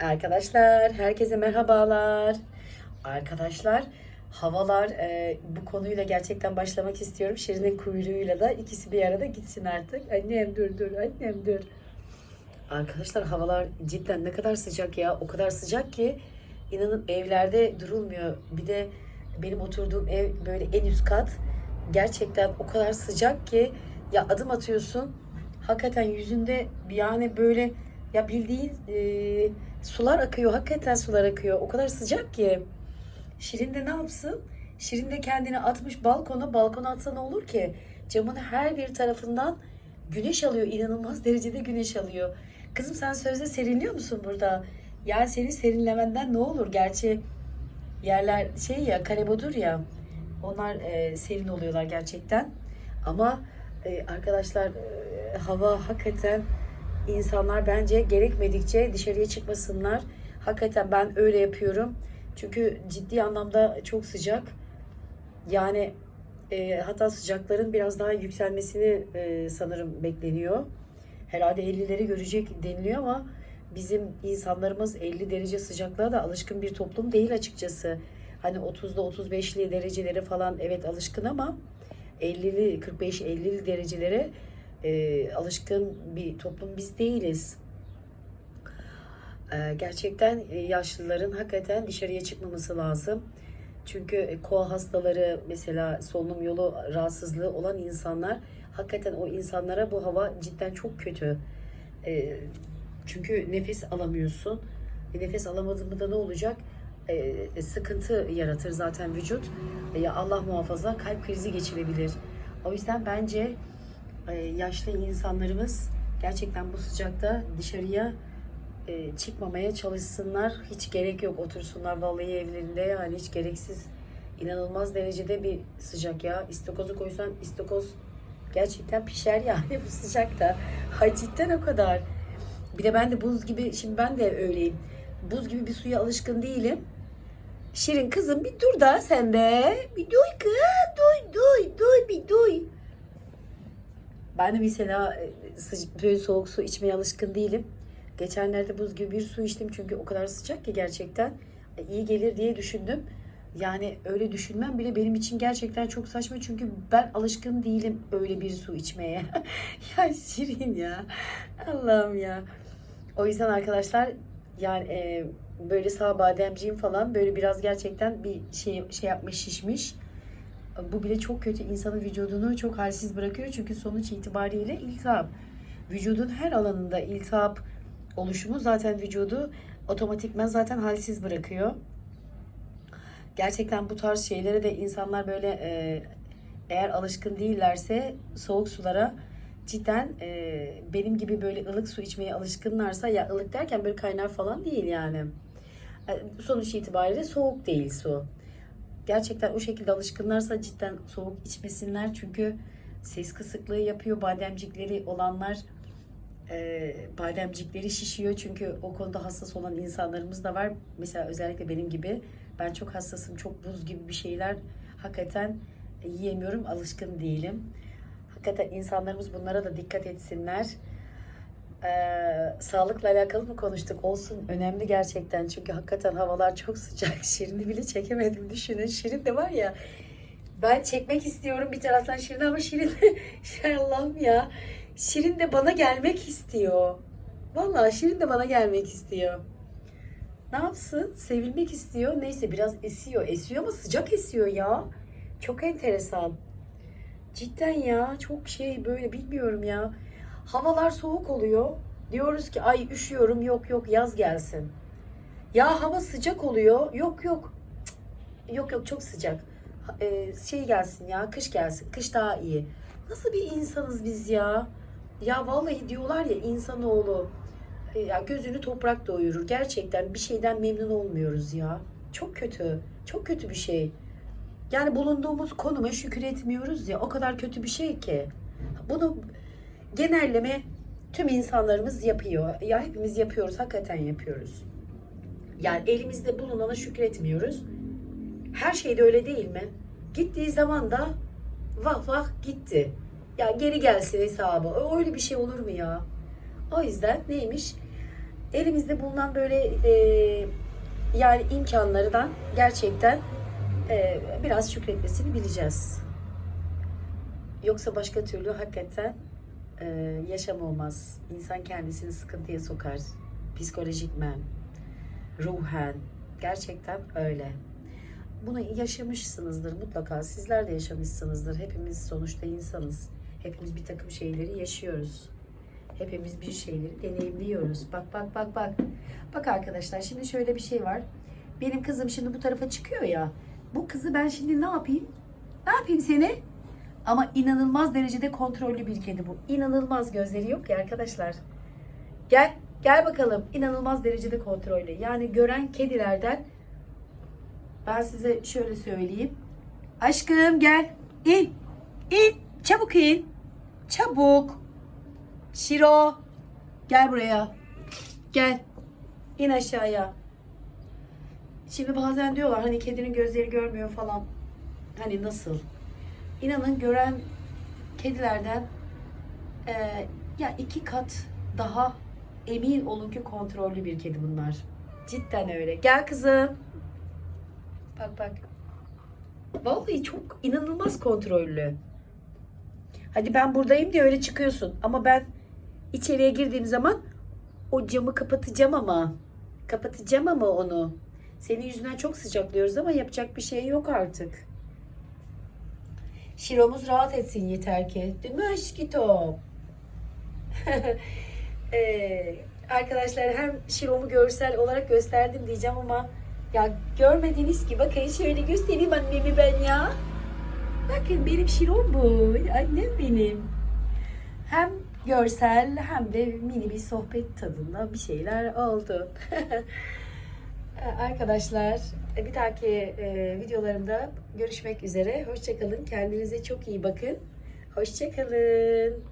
Arkadaşlar, herkese merhabalar. Arkadaşlar, havalar e, bu konuyla gerçekten başlamak istiyorum. Şirin'in kuyruğuyla da ikisi bir arada gitsin artık. Annem dur dur, annem dur. Arkadaşlar havalar cidden ne kadar sıcak ya. O kadar sıcak ki inanın evlerde durulmuyor. Bir de benim oturduğum ev böyle en üst kat. Gerçekten o kadar sıcak ki ya adım atıyorsun. Hakikaten yüzünde yani böyle ya bildiğin e, sular akıyor. Hakikaten sular akıyor. O kadar sıcak ki. Şirin de ne yapsın? Şirin de kendini atmış balkona. Balkona atsa ne olur ki? Camın her bir tarafından güneş alıyor. İnanılmaz derecede güneş alıyor. Kızım sen sözde serinliyor musun burada? Yani senin serinlemenden ne olur? Gerçi yerler şey ya kalebodur ya. Onlar e, serin oluyorlar gerçekten. Ama e, arkadaşlar e, hava hakikaten insanlar bence gerekmedikçe dışarıya çıkmasınlar. Hakikaten ben öyle yapıyorum. Çünkü ciddi anlamda çok sıcak. Yani e, hatta sıcakların biraz daha yükselmesini e, sanırım bekleniyor. Herhalde 50'leri görecek deniliyor ama bizim insanlarımız 50 derece sıcaklığa da alışkın bir toplum değil açıkçası. Hani 30'da 35'li derecelere falan evet alışkın ama 50'li 45-50'li derecelere e, alışkın bir toplum biz değiliz. E, gerçekten e, yaşlıların hakikaten dışarıya çıkmaması lazım. Çünkü e, koa hastaları mesela solunum yolu rahatsızlığı olan insanlar hakikaten o insanlara bu hava cidden çok kötü. E, çünkü nefes alamıyorsun. E, nefes alamadığında da ne olacak? E, sıkıntı yaratır zaten vücut. E, Allah muhafaza kalp krizi geçirebilir. O yüzden bence e, yaşlı insanlarımız gerçekten bu sıcakta dışarıya e, çıkmamaya çalışsınlar. Hiç gerek yok otursunlar vallahi evlerinde yani hiç gereksiz inanılmaz derecede bir sıcak ya. İstakozu koysan istakoz gerçekten pişer yani bu sıcakta. Hay cidden o kadar. Bir de ben de buz gibi şimdi ben de öyleyim. Buz gibi bir suya alışkın değilim. Şirin kızım bir dur da sen de. Bir duy kız. Duy duy duy bir duy. Ben de mesela e, sıcak, böyle soğuk su içmeye alışkın değilim. Geçenlerde buz gibi bir su içtim çünkü o kadar sıcak ki gerçekten e, iyi gelir diye düşündüm. Yani öyle düşünmem bile benim için gerçekten çok saçma çünkü ben alışkın değilim öyle bir su içmeye. ya Şirin ya. Allah'ım ya. O yüzden arkadaşlar yani e, böyle sağ bademciğim falan böyle biraz gerçekten bir şey şey yapmış şişmiş. Bu bile çok kötü insanın vücudunu çok halsiz bırakıyor çünkü sonuç itibariyle iltihap. Vücudun her alanında iltihap oluşumu zaten vücudu otomatikman zaten halsiz bırakıyor. Gerçekten bu tarz şeylere de insanlar böyle e, eğer alışkın değillerse soğuk sulara cidden e, benim gibi böyle ılık su içmeye alışkınlarsa ya ılık derken böyle kaynar falan değil yani. E, sonuç itibariyle soğuk değil su. Gerçekten o şekilde alışkınlarsa cidden soğuk içmesinler çünkü ses kısıklığı yapıyor bademcikleri olanlar e, bademcikleri şişiyor çünkü o konuda hassas olan insanlarımız da var. Mesela özellikle benim gibi ben çok hassasım, çok buz gibi bir şeyler hakikaten yiyemiyorum, alışkın değilim. Hakikaten insanlarımız bunlara da dikkat etsinler. Ee, sağlıkla alakalı mı konuştuk? Olsun önemli gerçekten çünkü hakikaten havalar çok sıcak. Şirin'i bile çekemedim düşünün. Şirin de var ya ben çekmek istiyorum bir taraftan Şirin ama Şirin şey Allah'ım ya. Şirin de bana gelmek istiyor. Vallahi Şirin de bana gelmek istiyor. Ne yapsın? Sevilmek istiyor. Neyse biraz esiyor. Esiyor ama sıcak esiyor ya. Çok enteresan. Cidden ya çok şey böyle bilmiyorum ya. Havalar soğuk oluyor. Diyoruz ki ay üşüyorum yok yok yaz gelsin. Ya hava sıcak oluyor. Yok yok. Cık, Yok yok çok sıcak. Ha- e, şey gelsin ya kış gelsin. Kış daha iyi. Nasıl bir insanız biz ya? Ya vallahi diyorlar ya insanoğlu e, ya gözünü toprak doyurur. Gerçekten bir şeyden memnun olmuyoruz ya. Çok kötü. Çok kötü bir şey. Yani bulunduğumuz konuma şükür etmiyoruz ya. O kadar kötü bir şey ki. Bunu genelleme tüm insanlarımız yapıyor. Ya hepimiz yapıyoruz. Hakikaten yapıyoruz. Yani elimizde bulunana şükretmiyoruz. Her şey de öyle değil mi? Gittiği zaman da vah vah gitti. Ya geri gelsin hesabı. Öyle bir şey olur mu ya? O yüzden neymiş? elimizde bulunan böyle e, yani imkanlardan gerçekten e, biraz şükretmesini bileceğiz. Yoksa başka türlü hakikaten e, yaşam olmaz. İnsan kendisini sıkıntıya sokar. Psikolojikmen, ruhen. Gerçekten öyle. Bunu yaşamışsınızdır mutlaka. Sizler de yaşamışsınızdır. Hepimiz sonuçta insanız. Hepimiz bir takım şeyleri yaşıyoruz. Hepimiz bir şeyleri deneyimliyoruz. Bak bak bak bak. Bak arkadaşlar şimdi şöyle bir şey var. Benim kızım şimdi bu tarafa çıkıyor ya. Bu kızı ben şimdi ne yapayım? Ne yapayım seni? Ama inanılmaz derecede kontrollü bir kedi bu. İnanılmaz gözleri yok ya arkadaşlar. Gel, gel bakalım. İnanılmaz derecede kontrollü. Yani gören kedilerden ben size şöyle söyleyeyim. Aşkım gel. İn. İn. Çabuk in. Çabuk. Şiro. Gel buraya. Gel. İn aşağıya. Şimdi bazen diyorlar hani kedinin gözleri görmüyor falan. Hani nasıl? İnanın gören kedilerden e, ya iki kat daha emin olun ki kontrollü bir kedi bunlar. Cidden öyle. Gel kızım. Bak bak. Vallahi çok inanılmaz kontrollü. Hadi ben buradayım diye öyle çıkıyorsun. Ama ben içeriye girdiğim zaman o camı kapatacağım ama. Kapatacağım ama onu. Senin yüzünden çok sıcaklıyoruz ama yapacak bir şey yok artık. Şiromuz rahat etsin yeter ki. Değil mi aşkito? Ee, arkadaşlar hem Şirom'u görsel olarak gösterdim diyeceğim ama ya görmediniz ki bakın şöyle göstereyim annemi ben ya. Bakın benim Şirom bu. Annem benim. Hem görsel hem de mini bir sohbet tadında bir şeyler oldu. Arkadaşlar bir dahaki e, videolarımda görüşmek üzere. Hoşçakalın. Kendinize çok iyi bakın. Hoşçakalın.